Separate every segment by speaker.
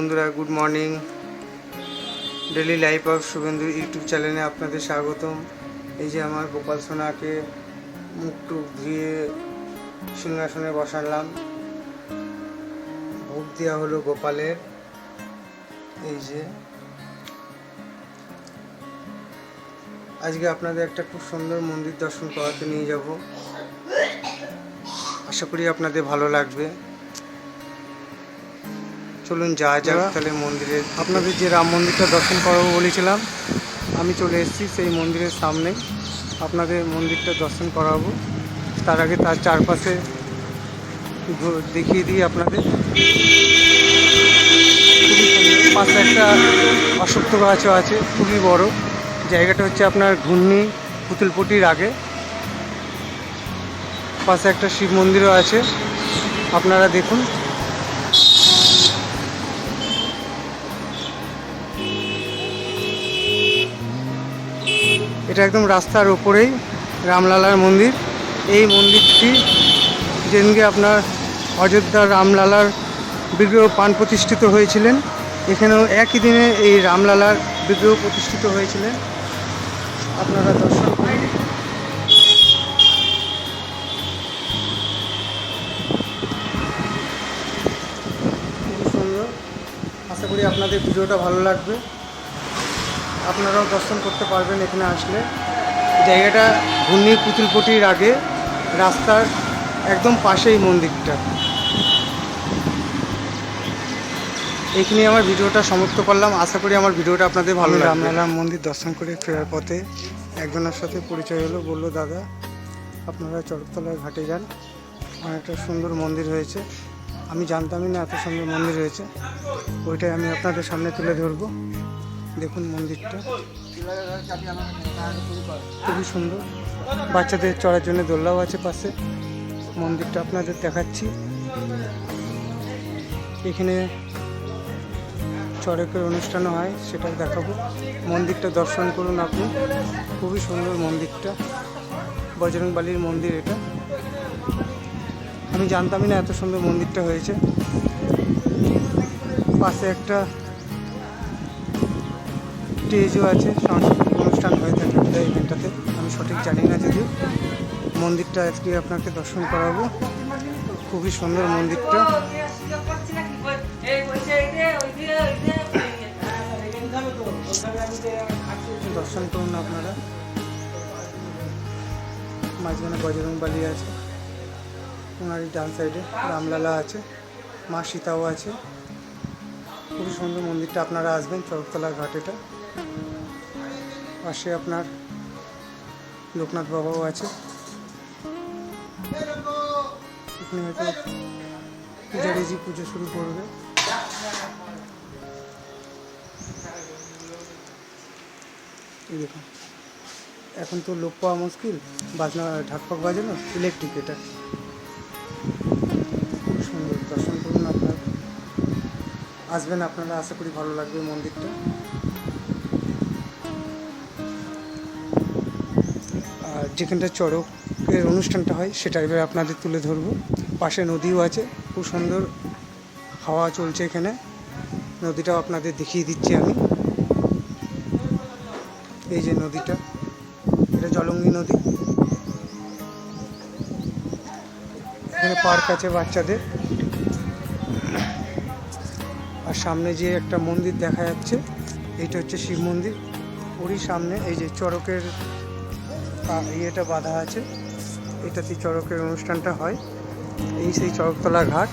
Speaker 1: বন্ধুরা good morning daily life of Shubhendu YouTube চ্যানেলে আপনাদের স্বাগতম। এই যে আমার গোপাল সোনাকে মুখ টুক ধুয়ে সিংহাসনে বসালাম। ভোগ দেওয়া হলো গোপালের। এই যে। আজকে আপনাদের একটা খুব সুন্দর মন্দির দর্শন করাতে নিয়ে যাব। আশা করি আপনাদের ভালো লাগবে। চলুন যা যাক তাহলে মন্দিরে আপনাদের যে রাম মন্দিরটা দর্শন করাবো বলেছিলাম আমি চলে এসেছি সেই মন্দিরের সামনে। আপনাদের মন্দিরটা দর্শন করাবো। তার আগে তার চারপাশে দেখিয়ে দিই আপনাদের। পাশে একটা অশ্বত্থ গাছও আছে খুবই বড়। জায়গাটা হচ্ছে আপনার ঘূর্ণি পুতুলপটির আগে। পাশে একটা শিব মন্দিরও আছে। আপনারা দেখুন। এটা একদম রাস্তার ওপরেই রামলালার মন্দির। এই মন্দিরটি যেদিনকে আপনার অযোধ্যার রামলালার বিগ্রহ প্রাণ প্রতিষ্ঠিত হয়েছিলেন, এখানেও একই দিনে এই রামলালার বিগ্রহ প্রতিষ্ঠিত হয়েছিলেন। আপনারা দর্শন খুবই সুন্দর। আশা করি আপনাদের ভিডিওটা ভালো লাগবে। আপনারাও দর্শন করতে পারবেন এখানে আসলে। জায়গাটা ঘূর্ণি পুতুলপটির আগে রাস্তার একদম পাশেই মন্দিরটা। এইখানে আমার ভিডিওটা সমাপ্ত করলাম। আশা করি আমার ভিডিওটা আপনাদের ভালো লাগবে। রামলালার মন্দির দর্শন করে ফেরার পথে একজনের সাথে পরিচয় হলো বলল দাদা আপনারা চরকতলার ঘাটে যান। অনেকটা সুন্দর মন্দির হয়েছে। আমি জানতামই না এত সুন্দর মন্দির হয়েছে। ওইটাই আমি আপনাদের সামনে তুলে ধরবো। দেখুন মন্দিরটা। খুবই সুন্দর। বাচ্চাদের চড়ার জন্য দোল্লাও আছে পাশে। মন্দিরটা আপনাদের দেখাচ্ছি। এখানে চড়কের অনুষ্ঠানও হয় সেটা দেখাবো। মন্দিরটা দর্শন করুন আপনি। খুবই সুন্দর মন্দিরটা। বজরংবালির মন্দির এটা। আমি জানতামই না এত সুন্দর মন্দিরটা হয়েছে। পাশে একটা স্টেজও আছে সাংস্কৃতিক অনুষ্ঠান হয়ে থাকে বোধহয় এখানটাতে আমি সঠিক জানি না যদিও। মন্দিরটা আজকে আপনাকে দর্শন করাবো। খুবই সুন্দর মন্দিরটা। দর্শন করুন আপনারা। মাঝখানে বজরংবালি আছে। ওনারই ডান সাইডে রামলালা আছে। মা সীতাও আছে। খুবই সুন্দর মন্দিরটা। আপনারা আসবেন চরকতলা ঘাটেটা পাশে আপনার লোকনাথ বাবাও আছে। হয়তো পূজারিজি পুজো শুরু করবে। দেখুন, এখন তো লোক পাওয়া মুশকিল। বাজনা ঢাকপাক বাজানো ইলেকট্রিক এটা। খুব সুন্দর। দর্শন করুন আপনার। আসবেন আপনারা, আশা করি ভালো লাগবে মন্দিরটা। যেখানটা চড়কের অনুষ্ঠানটা হয়, সেটা এবার আপনাদের তুলে ধরবো। পাশে নদীও আছে, খুব সুন্দর হাওয়া চলছে এখানে। নদীটাও আপনাদের দেখিয়ে দিচ্ছি আমি। এই যে নদীটা, এটা জলঙ্গি নদী। এখানে পার্ক আছে বাচ্চাদের। আর সামনে যে একটা মন্দির দেখা যাচ্ছে, এইটা হচ্ছে শিব মন্দির। ওরই সামনে এই যে চড়কের ইয়েটা বাঁধা আছে। এটাতে চড়কের অনুষ্ঠানটা হয়। এই সেই চড়কতলা ঘাট।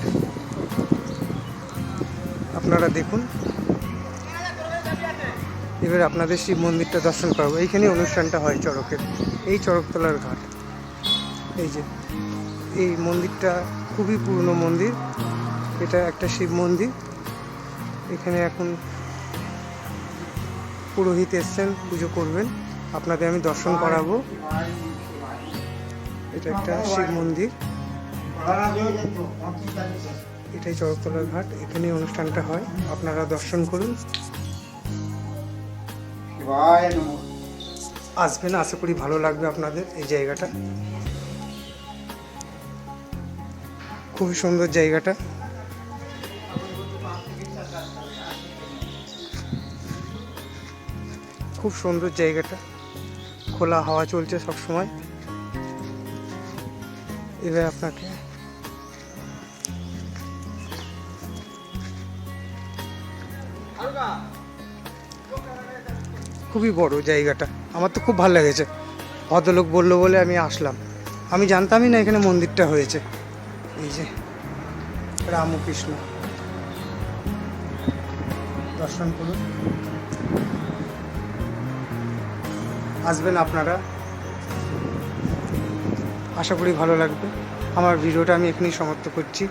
Speaker 1: আপনারা দেখুন। এবার আপনাদের শিব মন্দিরটা দর্শন করব। এইখানে অনুষ্ঠানটা হয় চড়কের। এই চড়কতলার ঘাট। এই যে, এই মন্দিরটা খুবই পুরনো মন্দির। এটা একটা শিব মন্দির। এখানে এখন পুরোহিত এসছেন, পুজো করবেন। আপনাকে আমি দর্শন করাবো। এটা একটা শিব মন্দির। এটাই চরকতলার ঘাট এখানে অনুষ্ঠানটা হয়। আপনারা দর্শন করুন। আসবেন, আশা করি ভালো লাগবে আপনাদের এই জায়গাটা। খুবই সুন্দর জায়গাটা। খুব সুন্দর জায়গাটা। খোলা হাওয়া চলছে সব সময় এবার আপনাকে খুবই বড় জায়গাটা। আমার তো খুব ভালো লেগেছে। ভদ্রলোক বলল বলে আমি আসলাম। আমি জানতামই না এখানে মন্দিরটা হয়েছে। এই যে, রামকৃষ্ণ। দর্শন করুন। আসবেন আপনারা। আশা করি ভালো লাগবে। আমার ভিডিওটা আমি এখানেই সমাপ্ত করছি।